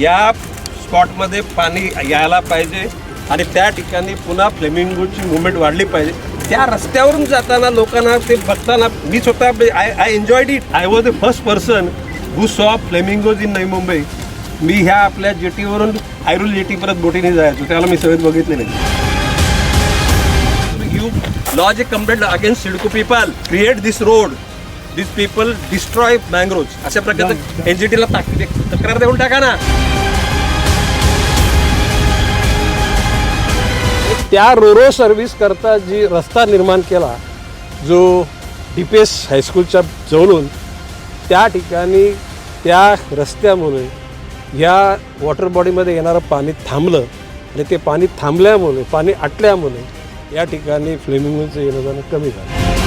या स्पॉटमध्ये पाणी यायला पाहिजे आणि त्या ठिकाणी पुन्हा फ्लेमिंगोची मुवमेंट वाढली पाहिजे. त्या रस्त्यावरून जाताना लोकांना ते बघताना मी स्वतः I I enjoyed it I was the first person who saw flamingos in Navi Mumbai मी ह्या आपल्या जेटीवरून आयरुल जेटी परत बोटीने जायचो. त्याला मी सगळेच बघितले नाही. You lodge a complaint against Sidco people create this road this people destroy mangroves. अशा प्रकारचं एन जी टीला तक्रार देऊन टाका ना. त्या रोरो सर्व्हिस करता जी रस्ता निर्माण केला जो डी पी एस हायस्कूलच्या जवळून त्या ठिकाणी त्या रस्त्यामुळे या वॉटर बॉडीमध्ये येणारं पाणी थांबलं. आणि ते पाणी थांबल्यामुळे पाणी आटल्यामुळे या ठिकाणी फ्लेमिंगचं येणं जाणं कमी झालं.